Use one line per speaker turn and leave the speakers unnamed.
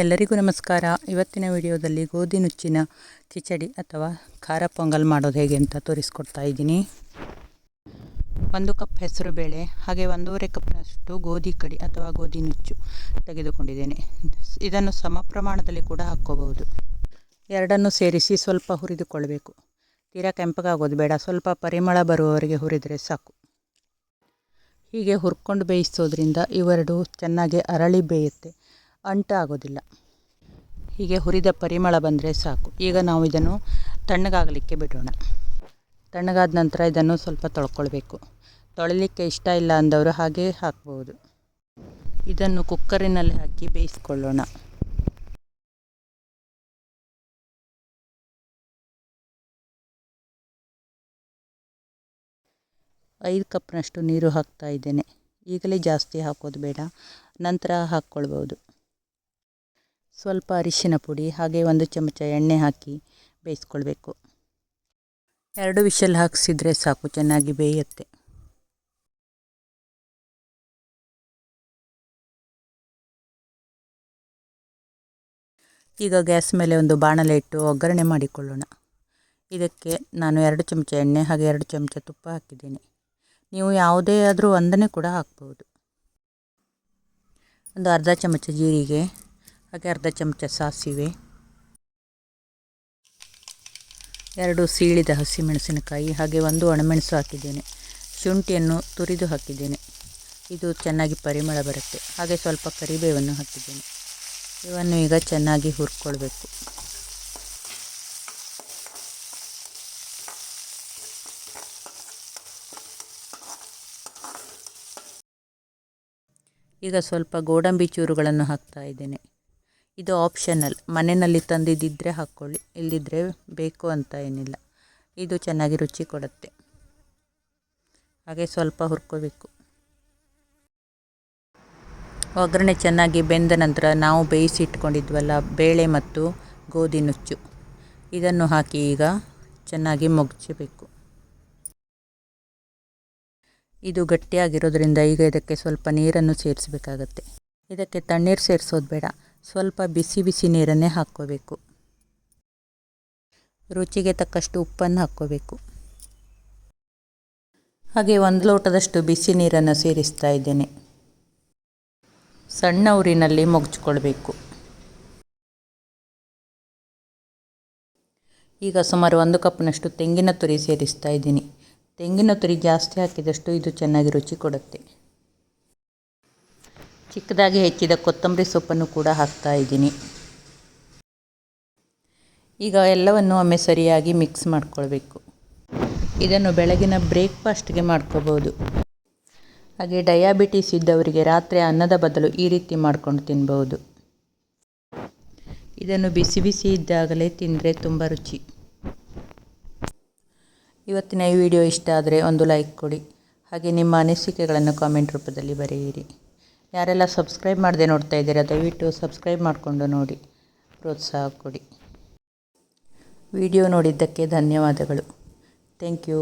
ಎಲ್ಲರಿಗೂ ನಮಸ್ಕಾರ. ಇವತ್ತಿನ ವಿಡಿಯೋದಲ್ಲಿ ಗೋಧಿ ನುಚ್ಚಿನ ಕಿಚಡಿ ಅಥವಾ ಖಾರ ಪೊಂಗಲ್ ಮಾಡೋದು ಹೇಗೆ ಅಂತ ತೋರಿಸ್ಕೊಡ್ತಾ ಇದ್ದೀನಿ. ಒಂದು ಕಪ್ ಹೆಸರು ಬೇಳೆ, ಹಾಗೆ ಒಂದೂವರೆ ಕಪ್ನಷ್ಟು ಗೋಧಿ ಕಡಿ ಅಥವಾ ಗೋಧಿ ನುಚ್ಚು ತೆಗೆದುಕೊಂಡಿದ್ದೇನೆ. ಇದನ್ನು ಸಮ ಪ್ರಮಾಣದಲ್ಲಿ ಕೂಡ ಹಾಕ್ಕೋಬಹುದು. ಎರಡನ್ನು ಸೇರಿಸಿ ಸ್ವಲ್ಪ ಹುರಿದುಕೊಳ್ಬೇಕು. ತೀರಾ ಕೆಂಪಗಾಗೋದು ಬೇಡ, ಸ್ವಲ್ಪ ಪರಿಮಳ ಬರುವವರೆಗೆ ಹುರಿದರೆ ಸಾಕು. ಹೀಗೆ ಹುರ್ಕೊಂಡು ಬೇಯಿಸೋದ್ರಿಂದ ಇವೆರಡು ಚೆನ್ನಾಗಿ ಅರಳಿ ಬೇಯುತ್ತೆ. ಅಂಟಾಗೋದಿಲ್ಲ ಹೀಗೆ ಹುರಿದ ಪರಿಮಳ ಬಂದರೆ ಸಾಕು. ಈಗ ನಾವು ಇದನ್ನು ತಣ್ಣಗಾಗಲಿಕ್ಕೆ ಬಿಡೋಣ. ತಣ್ಣಗಾದ ನಂತರ ಇದನ್ನು ಸ್ವಲ್ಪ ತೊಳ್ಕೊಳ್ಬೇಕು. ತೊಳಿಲಿಕ್ಕೆ ಇಷ್ಟ ಇಲ್ಲ ಅಂದವರು ಹಾಗೆ ಹಾಕ್ಬೋದು. ಇದನ್ನು ಕುಕ್ಕರಿನಲ್ಲಿ ಹಾಕಿ ಬೇಯಿಸ್ಕೊಳ್ಳೋಣ. ಐದು ಕಪ್ನಷ್ಟು ನೀರು ಹಾಕ್ತಾ ಇದ್ದೇನೆ. ಈಗಲೇ ಜಾಸ್ತಿ ಹಾಕೋದು ಬೇಡ. ನಂತರ ಹಾಕ್ಕೊಳ್ಬೋದು. ಸ್ವಲ್ಪ ಅರಿಶಿನ ಪುಡಿ, ಹಾಗೆ ಒಂದು ಚಮಚ ಎಣ್ಣೆ ಹಾಕಿ ಬೇಯಿಸ್ಕೊಳ್ಬೇಕು. ಎರಡು ವಿಷಲ್ ಹಾಕಿಸಿದ್ರೆ ಸಾಕು, ಚೆನ್ನಾಗಿ ಬೇಯುತ್ತೆ. ಈಗ ಗ್ಯಾಸ್ ಮೇಲೆ ಒಂದು ಬಾಣಲೆ ಇಟ್ಟು ಒಗ್ಗರಣೆ ಮಾಡಿಕೊಳ್ಳೋಣ. ಇದಕ್ಕೆ ನಾನು ಎರಡು ಚಮಚ ಎಣ್ಣೆ, ಹಾಗೆ ಎರಡು ಚಮಚ ತುಪ್ಪ ಹಾಕಿದ್ದೀನಿ. ನೀವು ಯಾವುದೇ ಆದರೂ ಒಂದನೇ ಕೂಡ ಹಾಕ್ಬೋದು. ಒಂದು ಅರ್ಧ ಚಮಚ ಜೀರಿಗೆ ಹಾಗೆ ಅರ್ಧ ಚಮಚ ಸಾಸಿವೆ, ಎರಡು ಸೀಳಿದ ಹಸಿಮೆಣಸಿನಕಾಯಿ, ಹಾಗೆ ಒಂದು ಒಣಮೆಣಸು ಹಾಕಿದ್ದೇನೆ. ಶುಂಠಿಯನ್ನು ತುರಿದು ಹಾಕಿದ್ದೇನೆ. ಇದು ಚೆನ್ನಾಗಿ ಪರಿಮಳ ಬರುತ್ತೆ. ಹಾಗೆ ಸ್ವಲ್ಪ ಕರಿಬೇವನ್ನು ಹಾಕಿದ್ದೇನೆ. ಇವನ್ನು ಈಗ ಚೆನ್ನಾಗಿ ಹುರ್ಕೊಳ್ಬೇಕು. ಈಗ ಸ್ವಲ್ಪ ಗೋಡಂಬಿ ಚೂರುಗಳನ್ನು ಹಾಕ್ತಾ ಇದ್ದೇನೆ. ಇದು ಆಪ್ಷನಲ್ ಮನೆಯಲ್ಲಿ ತಂದಿದ್ದಿದ್ದರೆ ಹಾಕ್ಕೊಳ್ಳಿ ಇಲ್ಲದಿದ್ದರೆ ಬೇಕು ಅಂತ ಏನಿಲ್ಲ. ಇದು ಚೆನ್ನಾಗಿ ರುಚಿ ಕೊಡುತ್ತೆ. ಹಾಗೆ ಸ್ವಲ್ಪ ಹುರ್ಕೋಬೇಕು. ಒಗ್ಗರಣೆ ಚೆನ್ನಾಗಿ ಬೆಂದ ನಂತರ ನಾವು ಬೇಯಿಸಿ ಇಟ್ಕೊಂಡಿದ್ವಲ್ಲ, ಬೇಳೆ ಮತ್ತು ಗೋಧಿ ನುಚ್ಚು. ಇದನ್ನು ಹಾಕಿ ಈಗ ಚೆನ್ನಾಗಿ ಮುಗಿಸಬೇಕು. ಇದು ಗಟ್ಟಿಯಾಗಿರೋದ್ರಿಂದ ಈಗ ಇದಕ್ಕೆ ಸ್ವಲ್ಪ ನೀರನ್ನು ಸೇರಿಸಬೇಕಾಗತ್ತೆ. ಇದಕ್ಕೆ ತಣ್ಣೀರು ಸೇರಿಸೋದು ಬೇಡ. ಸ್ವಲ್ಪ ಬಿಸಿ ಬಿಸಿ ನೀರನ್ನೇ ಹಾಕ್ಕೋಬೇಕು. ರುಚಿಗೆ ತಕ್ಕಷ್ಟು ಉಪ್ಪನ್ನು ಹಾಕ್ಕೋಬೇಕು. ಹಾಗೆ ಒಂದು ಲೋಟದಷ್ಟು ಬಿಸಿ ನೀರನ್ನು ಸೇರಿಸ್ತಾ ಇದ್ದೇನೆ. ಸಣ್ಣ ಊರಿನಲ್ಲಿ ಮುಗಿಸ್ಕೊಳ್ಬೇಕು. ಈಗ ಸುಮಾರು ಒಂದು ಕಪ್ನಷ್ಟು ತೆಂಗಿನ ತುರಿ ಸೇರಿಸ್ತಾ ಇದ್ದೀನಿ. ತೆಂಗಿನ ತುರಿ ಜಾಸ್ತಿ ಹಾಕಿದಷ್ಟು ಇದು ಚೆನ್ನಾಗಿ ರುಚಿ ಕೊಡುತ್ತೆ. ಚಿಕ್ಕದಾಗಿ ಹೆಚ್ಚಿದ ಕೊತ್ತಂಬರಿ ಸೊಪ್ಪನ್ನು ಕೂಡ ಹಾಕ್ತಾ ಇದ್ದೀನಿ. ಈಗ ಎಲ್ಲವನ್ನು ಒಮ್ಮೆ ಸರಿಯಾಗಿ ಮಿಕ್ಸ್ ಮಾಡ್ಕೊಳ್ಬೇಕು. ಇದನ್ನು ಬೆಳಗಿನ ಬ್ರೇಕ್ಫಾಸ್ಟ್ಗೆ ಮಾಡ್ಕೋಬೋದು. ಹಾಗೆ ಡಯಾಬಿಟೀಸ್ ಇದ್ದವರಿಗೆ ರಾತ್ರಿ ಅನ್ನದ ಬದಲು ಈ ರೀತಿ ಮಾಡ್ಕೊಂಡು ತಿನ್ಬೋದು ಇದನ್ನು ಬಿಸಿ ಬಿಸಿ ಇದ್ದಾಗಲೇ ತಿಂದರೆ ತುಂಬ ರುಚಿ. ಇವತ್ತಿನ ಈ ವಿಡಿಯೋ ಇಷ್ಟ ಆದರೆ ಒಂದು ಲೈಕ್ ಕೊಡಿ. ಹಾಗೆ ನಿಮ್ಮ ಅನಿಸಿಕೆಗಳನ್ನು ಕಾಮೆಂಟ್ ರೂಪದಲ್ಲಿ ಬರೆಯಿರಿ. ಯಾರೆಲ್ಲ ಸಬ್ಸ್ಕ್ರೈಬ್ ಮಾಡದೆ ನೋಡ್ತಾ ಇದ್ದೀರಾ, ದಯವಿಟ್ಟು ಸಬ್ಸ್ಕ್ರೈಬ್ ಮಾಡಿಕೊಂಡು ನೋಡಿ. ಪ್ರೋತ್ಸಾಹ ಕೊಡಿ. ವಿಡಿಯೋ ನೋಡಿದ್ದಕ್ಕೆ ಧನ್ಯವಾದಗಳು. Thank you.